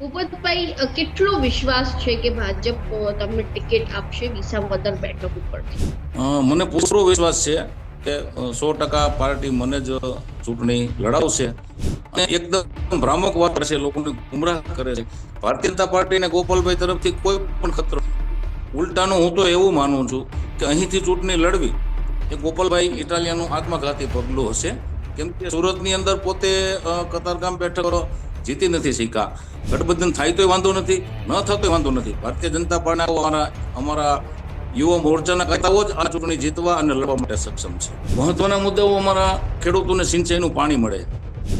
ભૂપતભાઈ કેટલો વિશ્વાસ છે કે ભાજપ તમને ટિકિટ આપશે વિસાવદર બેઠક ઉપરથી? મને પૂરો વિશ્વાસ છે કે સો ટકા પાર્ટી મને જ ચૂંટણી લડાવશે. અને એકદમ ભ્રામક વાત કરશે લોકોને ગુમરાહ કરે છે. ભારતીય જનતા પાર્ટી અને ગોપાલભાઈ તરફથી કોઈ પણ ખતરો ઉલટાનું હું તો એવું માનું છું કે અહીંથી ચૂંટણી લડવી એ ગોપાલભાઈ ઇટાલિયાનું આત્મઘાતી પગલું હશે. કેમ કે સુરતની અંદર પોતે કતારગામ બેઠક જીતી નથી શીખ્યા ગઠબંધન થાય તોય વાંધો નથી, ન થતોય વાંધો નથી. ભારતીય જનતા પાર્ટી અમારા અમારા યુવા મોરચાના નેતાઓ જ આ ચૂંટણી જીતવા અને લડવા માટે સક્ષમ છે. મહત્વના મુદ્દાઓ અમારા ખેડૂતોને સિંચાઈનું પાણી મળે.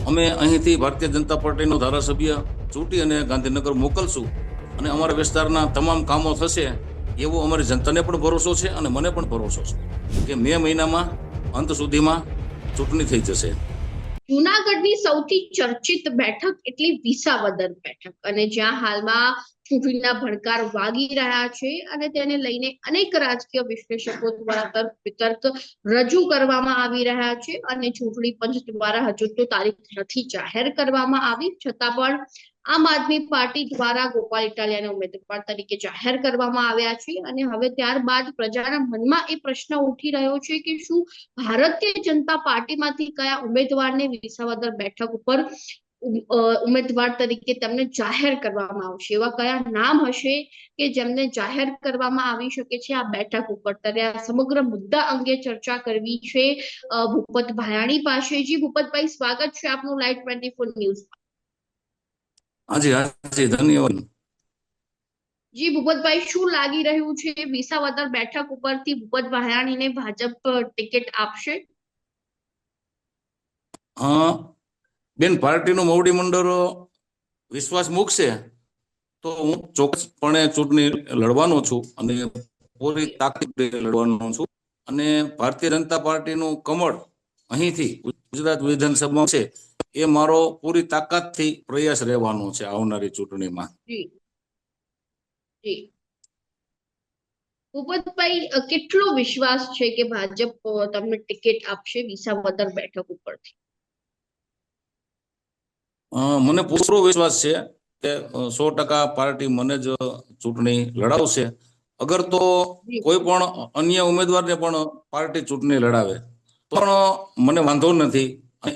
અમે અહીંથી ભારતીય જનતા પાર્ટીનો ધારાસભ્ય ચૂંટી અને ગાંધીનગર મોકલશું અને અમારા વિસ્તારના તમામ કામો થશે એવો અમારી જનતાને પણ ભરોસો છે અને મને પણ ભરોસો છે કે મે મહિનામાં અંત સુધીમાં ચૂંટણી થઈ જશે. જુનાગઢની સૌથી ચર્ચિત બેઠક એટલે વિસાવદર બેઠક. અને જ્યાં હાલમાં ચૂંટણીના ભણકાર વાગી રહ્યા છે અને તેને લઈને અનેક રાજકીય વિશ્લેષકો દ્વારા તર્ક વિતર્ક રજૂ કરવામાં આવી રહ્યા છે. અને ચૂંટણી પંચ દ્વારા હજુ તો તારીખ નથી જાહેર કરવામાં આવી. છતાં પણ આમ આદમી પાર્ટી દ્વારા ગોપાલ ઇટાલિયાને ઉમેદવાર તરીકે જાહેર કરવામાં આવ્યા છે અને હવે ત્યારબાદ પ્રજાના મનમાં એ પ્રશ્ન ઉઠી રહ્યો છે કે શું ભારતીય જનતા પાર્ટીમાંથી કયા ઉમેદવારને વિસાવદર બેઠક ઉપર ઉમેદવાર તરીકે તેમને જાહેર કરવામાં આવશે? એવા કયા નામ હશે કે જેમને જાહેર કરવામાં આવી શકે છે આ બેઠક ઉપર? ત્યારે સમગ્ર મુદ્દા અંગે ચર્ચા કરવી છે ભૂપત ભાયાણી પાસે જી ભૂપતભાઈ, સ્વાગત છે આપનું લાઈવ ટ્વેન્ટી ફોર ન્યૂઝ હાજી હાજી ધન્યવાદ. જી ભૂપતભાઈ શું લાગી રહ્યું છે વિસાવદર બેઠક ઉપરથી ભૂપત ભાયાણીને ભાજપ ટિકિટ આપશે? અ, બેન પાર્ટીનું મોવડી મંડળ વિશ્વાસ મૂકશે તો હું ચોક્કસપણે ચૂંટણી લડવાનો છું અને પૂરી તાકીદ લડવાનો છું. અને ભારતીય જનતા પાર્ટીનું કમળ અહીંથી ગુજરાત વિધાનસભામાં છે. એ મારો પૂરી તાકાતથી પ્રયાસ રહેવાનો છે આવનારી ચૂંટણીમાં. ભૂપતભાઈ કેટલો વિશ્વાસ છે કે ભાજપ તમને ટિકિટ આપશે વિસાવદર બેઠક ઉપરથી? મને પૂરો વિશ્વાસ છે કે સો ટકા પાર્ટી મને જ ચૂંટણી લડાવશે. અગર તો કોઈ પણ અન્ય ઉમેદવારને પણ પાર્ટી ચૂંટણી લડાવે. પણ મને વાંધો નથી.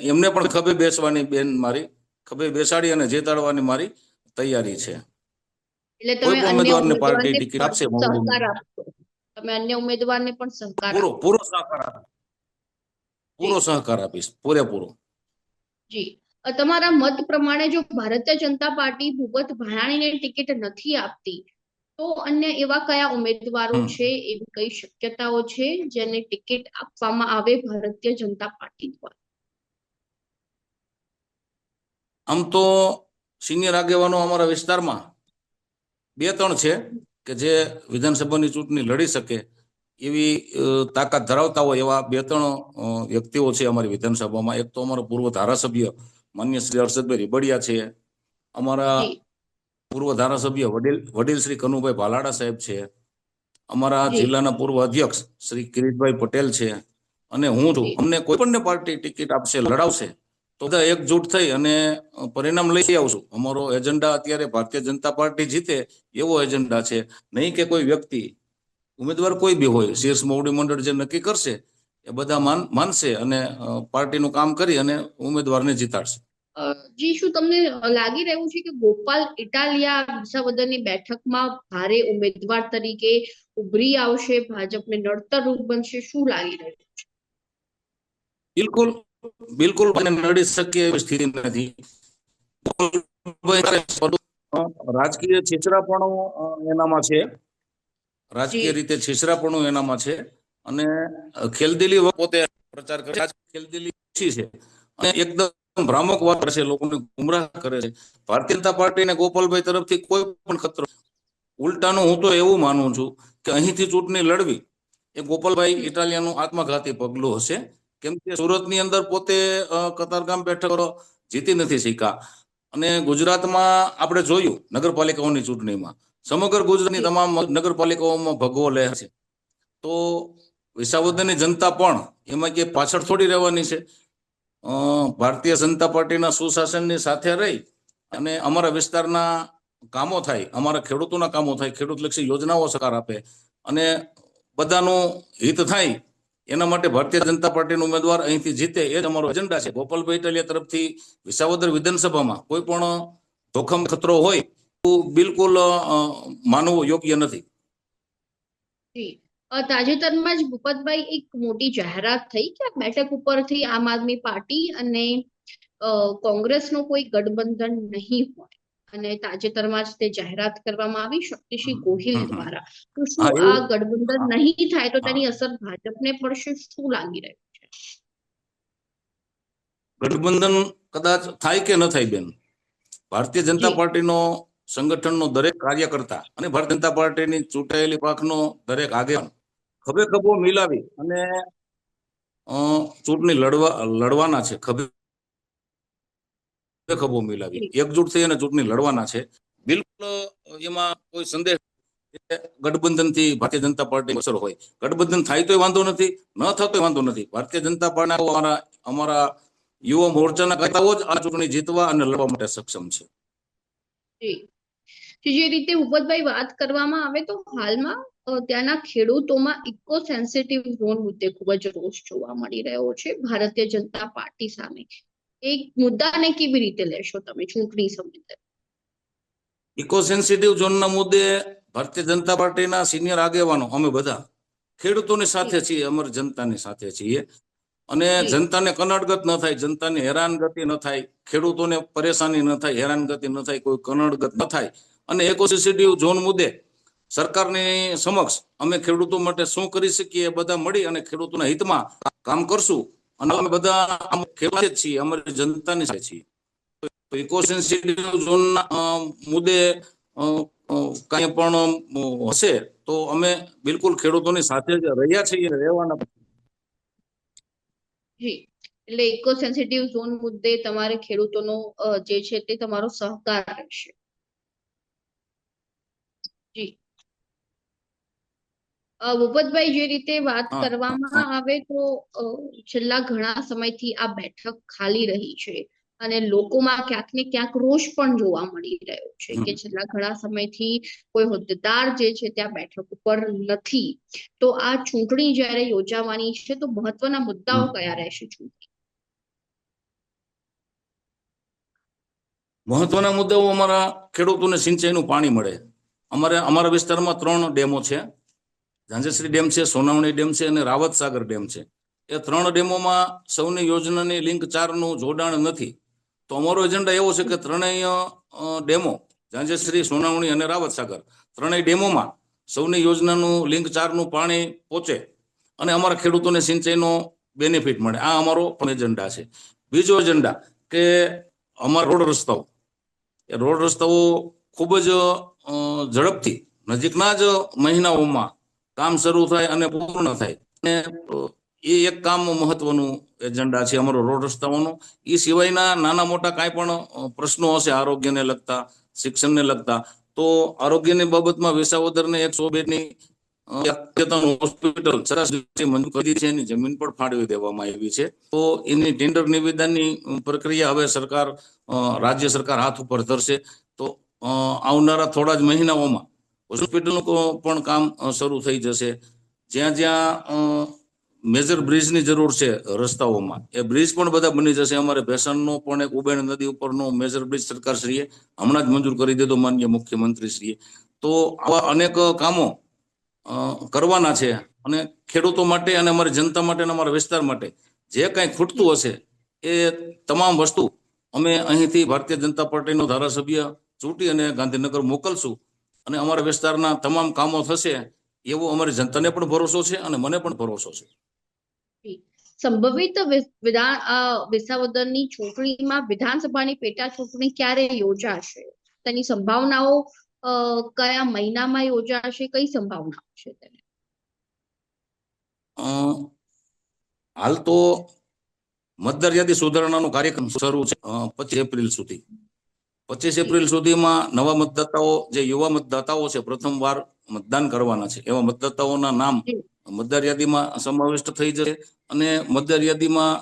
એમને પણ ખભે બેસવાની બેન મારી ખભે બેસાડી અને જેતાડવાની મારી તૈયારી છે. એટલે કોઈ તમે અન્ય ઉમેદવારને પાર્ટી ટિકિટ આપશે તમે અન્ય ઉમેદવારને પણ સહકાર પૂરો પૂરો સહકાર આપીશ. પૂરો સહકાર આપીશ પૂરેપૂરો. જી. તમારા મત પ્રમાણે જો ભારતીય જનતા પાર્ટી ભૂપત ભાણાણીને ટિકિટ નથી આપતી તો અન્ય એવા કયા ઉમેદવારો છે એવી કઈ શક્યતાઓ છે જેને ટિકિટ આપવામાં આવે ભારતીય જનતા પાર્ટી દ્વારા? આમ તો સિનિયર આગેવાનો અમારા વિસ્તારમાં બે ત્રણ છે કે જે વિધાનસભાની ચૂંટણી લડી શકે એવી તાકાત ધરાવતા હોય એવા બે ત્રણ વ્યક્તિઓ છે અમારી વિધાનસભામાં. એક તો અમારો પૂર્વ ધારાસભ્ય માન્ય શ્રી હર્ષદભાઈ રીબડિયા છે. અમારા પૂર્વ ધારાસભ્ય વડીલ વડીલ શ્રી કનુભાઈ ભાલાડા સાહેબ છે. અમારા જિલ્લાના પૂર્વ અધ્યક્ષ શ્રી કિરીટભાઈ પટેલ છે. અને હું છું. અમને કોઈ પણ પાર્ટી ટિકિટ આપશે લડાવશે તો બધા એકજૂટ થઈ અને પરિણામ લઈ આવશું. અમારો એજન્ડા અત્યારે ભારતીય જનતા પાર્ટી જીતે એવો એજન્ડા છે. નહીં કે કોઈ વ્યક્તિ ઉમેદવાર કોઈ બી હોય શીર્ષ મોવડી મંડળ જે નક્કી કરશે એ બધા માન માનશે અને પાર્ટીનું કામ કરી અને ઉમેદવારને જીતાડશે. જી શું તમને લાગી રહ્યું છે કે ગોપાલ ઇટાલિયા વિસાવદરની બેઠકમાં ભારે ઉમેદવાર તરીકે ઉભરી આવશે ભાજપને નડતર રૂપ બનશે? શું લાગી રહ્યું છે? બિલકુલ બિલકુલ મને નડી શકે એવી સ્થિતિ નથી. રાજકીય છીછરાપણું એનામાં છે. રાજકીય. રીતે છીછરાપણું એનામાં છે. અને ખેલદિલી પોતે પ્રચાર કરે છે. ખેલદિલી ઓછી છે. અને એકદમ ભ્રામક વાત છે, લોકોને ગુમરાહ કરે છે. ભારતીય જનતા પાર્ટી અને ગોપાલભાઈ તરફથી કોઈ પણ ખતરો ઉલટાનું હું તો એવું માનું છું કે અહીંથી ચૂંટણી લડવી એ ગોપાલભાઈ ઇટાલિયાનું આત્મઘાતી પગલું હશે. કેમ કે સુરતની અંદર પોતે કતારગામ બેઠક જીતી નથી શીખા અને ગુજરાતમાં આપણે જોયું નગરપાલિકાઓની ચૂંટણીમાં, સમગ્ર ગુજરાતની તમામ નગરપાલિકાઓમાં ભગવો લે છે. તો વિસાવદરની જનતા પણ એમાં કે પાછળ થોડી રહેવાની છે. ભારતીય જનતા પાર્ટીના સુશાસનની સાથે રહી અને અમારા વિસ્તારના કામો થાય, અમારા ખેડૂતોના કામો થાય ખેડૂતલક્ષી યોજનાઓ સરકાર આપે અને બધાનું હિત થાય, એના માટે ભારતીય જનતા પાર્ટીનો ઉમેદવાર અહીંથી જીતે, એ જ અમારો એજન્ડા છે. ગોપાલભાઈ ઇટાલિયા તરફથી વિસાવદર વિધાનસભામાં કોઈ પણ જોખમ ખતરો હોય, તો બિલકુલ માનવું યોગ્ય નથી. તાજેતરમાં જ ભૂપતભાઈ એક મોટી જાહેરાત થઈ કે આ બેઠક ઉપરથી આમ આદમી પાર્ટી અને કોંગ્રેસનો કોઈ ગઠબંધન નહીં હોય. અને તાજેતરમાં જ તે જાહેરાત કરવામાં આવી શક્તિસિંહ ગોહિલ. દ્વારા. તો શું આ ગઠબંધન નહીં થાય તો તેની અસર ભાજપને પડશે? શું લાગી રહ્યું છે? ગઠબંધન કદાચ થાય કે ન થાય બેન? ભારતીય જનતા પાર્ટીનો સંગઠનનો દરેક કાર્યકર્તા અને ભારતીય જનતા પાર્ટીની ચૂંટાયેલી પાંખનો દરેક આગેવાન ખભે ખભો મિલાવી અને ચૂંટણી લડવા લડવાના છે. ખભે ખભો મિલાવી. એકજૂટ થઈ અને ચૂંટણી લડવાના છે. બિલકુલ એમાં કોઈ સંદેહ ગઠબંધનથી ભારતીય જનતા પાર્ટી અસર હોય. ગઠબંધન થાય તોય વાંધો નથી ન થતોય વાંધો નથી. ભારતીય જનતા પાર્ટી અમારા અમારા યુવા મોરચાના કાર્યકર્તાઓ જ આ ચૂંટણી જીતવા અને લડવા માટે સક્ષમ છે. જે રીતે ઉપતભાઈ વાત કરવામાં આવે તો હાલમાં ત્યાંના ખેડૂતોમાં ઇકો સેન્સિટિવ ઝોન મુદ્દે ખૂબ જ રોષ જોવા મળી રહ્યો છે ભારતીય જનતા પાર્ટી સામે. એક મુદ્દાને કેવી રીતે લેશો તમે ચૂંટણી સમયે ઇકો સેન્સિટિવ ઝોનના મુદ્દે ભારતીય જનતા પાર્ટીના સિનિયર આગેવાનો અમે બધા ખેડૂતોની સાથે છીએ અમર જનતાની સાથે છીએ. અને જનતાને કનડગત ન થાય જનતાને હેરાનગતિ ન થાય ખેડૂતોને પરેશાની ન થાય હેરાનગતિ ન થાય કોઈ કનડગત ન થાય. અને એકો સેન્સિટિવ ઝોન મુદ્દે સરકારની સમક્ષ અમે ખેડૂતો માટે શું કરી શકીએ બધા મળી અને ખેડૂતોના હિતમાં કામ કરશું. અને અમે બધા ખેડૂત છીએ, અમારી જનતાની સાથે છીએ. ઇકો સેન્સિટિવ ઝોનના મુદ્દે કાંઈ પણ હશે તો અમે બિલકુલ ખેડૂતોની સાથે જ રહ્યા છીએ રહેવાના જી. એટલે ઇકો સેન્સિટિવ ઝોન મુદ્દે તમારે ખેડૂતોનો જે છે તે તમારો સહકાર રહેશે. જી. ભૂપતભાઈ જે રીતે વાત કરવામાં આવે તો છેલ્લા ઘણા સમયથી આ બેઠક ખાલી રહી છે અને લોકોમાં ક્યાંક ને ક્યાંક રોષ પણ જોવા મળી રહ્યો છે કે છેલ્લા ઘણા સમયથી કોઈ હોદ્દેદાર જે છે ત્યાં બેઠક ઉપર નથી. તો આ ચૂંટણી જ્યારે યોજાવાની છે તો મહત્વના મુદ્દાઓ. કયા રહેશે ચૂંટણી? મહત્વના મુદ્દાઓ અમારા ખેડૂતોને સિંચાઈનું પાણી મળે. અમારે અમારા વિસ્તારમાં ત્રણ ડેમો છે. ઝાંઝેશ્રી ડેમ છે સોનાવણી ડેમ છે અને રાવત સાગર ડેમ છે. એ ત્રણ ડેમોમાં સૌની યોજનાની લિંક ચારનું જોડાણ નથી. તો અમારો એજન્ડા એવો છે કે ત્રણેય ડેમો ઝાંઝેશ્રી સોનાવણી અને રાવત સાગર, ત્રણેય ડેમોમાં સૌની યોજનાનું લિંક ચારનું પાણી પહોંચે અને અમારા ખેડૂતોને સિંચાઈનો બેનિફિટ મળે. આ અમારો પણ એજન્ડા છે. બીજો એજન્ડા કે અમારા રોડ રસ્તાઓ. એ રોડ રસ્તાઓ ખૂબ જ ઝડપથી નજીકના જ મહિનાઓમાં કામ શરૂ થાય અને પૂર્ણ થાય. અને એ એક કામ મહત્વનું એજન્ડા છે અમારો રોડ રસ્તાઓનો. એ સિવાયના નાના મોટા કાંઈ પણ પ્રશ્નો હશે આરોગ્યને લગતા શિક્ષણને લગતા તો આરોગ્યની બાબતમાં વિસાવદરને એકસો બેડની અ, અદ્યતન હોસ્પિટલ સરસ રીતે મંજૂર કરી છે એની જમીન પણ ફાળવી દેવામાં આવી છે. તો એની ટેન્ડર નિવેદનની પ્રક્રિયા હવે સરકાર રાજ્ય સરકાર હાથ ઉપર ધરશે. તો આવનારા થોડા જ મહિનાઓમાં હોસ્પિટલનું પણ કામ શરૂ થઈ જશે. જ્યાં જ્યાં મેજર બ્રિજની જરૂર છે રસ્તાઓમાં. એ બ્રિજ પણ બધા બની જશે. અમારે ભેસણનો પણ એક ઉબેણ નદી ઉપરનો મેજર બ્રિજ સરકારશ્રીએ હમણાં જ મંજૂર કરી દીધો માન્ય મુખ્યમંત્રીશ્રીએ. તો આવા અનેક કામો કરવાના છે અને ખેડૂતો માટે અને અમારી જનતા માટે અને અમારા વિસ્તાર માટે જે કાંઈ ખૂટતું હશે એ તમામ વસ્તુ અમે અહીંથી ભારતીય જનતા પાર્ટીનો ધારાસભ્ય ચૂંટી અને ગાંધીનગર મોકલશું. અને અમારા વિસ્તારના તમામ કામો થશે એવો અમારી જનતાને પણ ભરોસો છે અને મને પણ ભરોસો છે. સંભવિત વિધાન વિસાવદરની ચૂંટણીમાં વિધાનસભાની પેટા ચૂંટણી ક્યારે યોજાશે? તેની સંભાવનાઓ કયા મહિનામાં યોજાશે? કઈ સંભાવનાઓ છે તેને? હાલ તો મતદાર યાદી સુધારણાનો કાર્યક્રમ શરૂ છે પચીસ એપ્રિલ સુધી. પચીસ એપ્રિલ સુધીમાં નવા મતદાતાઓ જે યુવા મતદાતાઓ છે પ્રથમવાર મતદાન કરવાના છે. એવા મતદાતાઓના નામ મતદાર યાદીમાં સમાવિષ્ટ થઈ જશે અને મતદાર યાદીમાં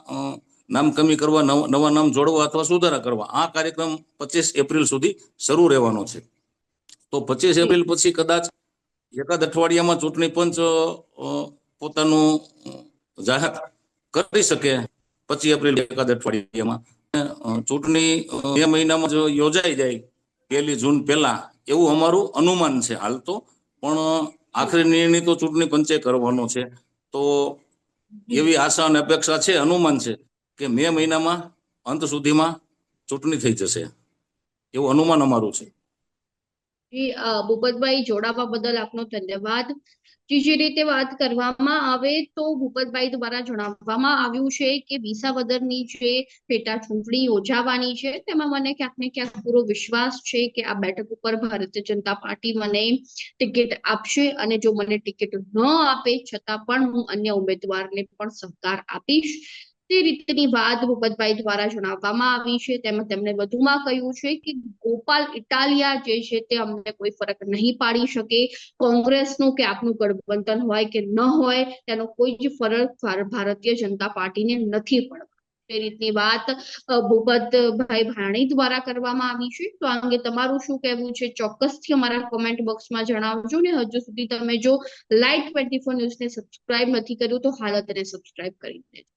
નામ કમી કરવા નવા નામ જોડવા અથવા સુધારા કરવા આ કાર્યક્રમ પચીસ એપ્રિલ સુધી શરૂ રહેવાનો છે. તો પચીસ એપ્રિલ પછી કદાચ એકાદ અઠવાડિયામાં ચૂંટણી પંચ પોતાનું જાહેર કરી શકે પચીસ એપ્રિલ એકાદ અઠવાડિયામાં. ચૂંટણી બે મહિનામાં જો યોજાઈ જાય, પહેલી જૂન પહેલા, એવું અમારું અનુમાન છે હાલ તો. પણ, આખરી નિર્ણય તો ચૂંટણી પંચે કરવાનો છે. તો એવી આશા અને અપેક્ષા છે, અનુમાન છે કે મે મહિનામાં, અંત સુધીમાં ચૂંટણી થઈ જશે. એવું અનુમાન અમારું છે. જી ભૂપતભાઈ જોડાવા બદલ આપનો ધન્યવાદ. ત્રીજી રીતે વાત કરવામાં આવે તો ભૂપતભાઈ દ્વારા જણાવવામાં આવ્યું છે કે વિસાવદરની જે પેટા ચૂંટણી યોજાવાની છે, તેમાં મને ક્યાંક ને ક્યાંક પૂરો વિશ્વાસ છે કે આ બેઠક ઉપર ભારતીય જનતા પાર્ટી મને ટિકિટ આપશે અને જો મને ટિકિટ ન આપે, છતાં પણ હું અન્ય ઉમેદવારને પણ સહકાર આપીશ. તે રીતની વાત ભૂપતભાઈ દ્વારા જણાવવામાં આવી છે. તેમજ તેમણે વધુમાં કહ્યું છે કે ગોપાલ ઇટાલિયા જે છે તે અમને કોઈ ફરક નહીં પાડી શકે. કોંગ્રેસનું કે આપનું ગઠબંધન હોય કે ન હોય, તેનો કોઈ જ ફરક ભારતીય જનતા પાર્ટીને નથી પડવા તે રીતની વાત ભૂપતભાઈ ભાણી દ્વારા કરવામાં આવી છે. તો આ અંગે તમારું શું કહેવું છે? ચોક્કસથી અમારા કોમેન્ટ બોક્સમાં જણાવજો ને હજુ સુધી તમે જો લાઈટ ટ્વેન્ટી ફોર ન્યૂઝને સબસ્ક્રાઇબ નથી કર્યું તો હાલ તેને સબસ્ક્રાઇબ કરી દેજો.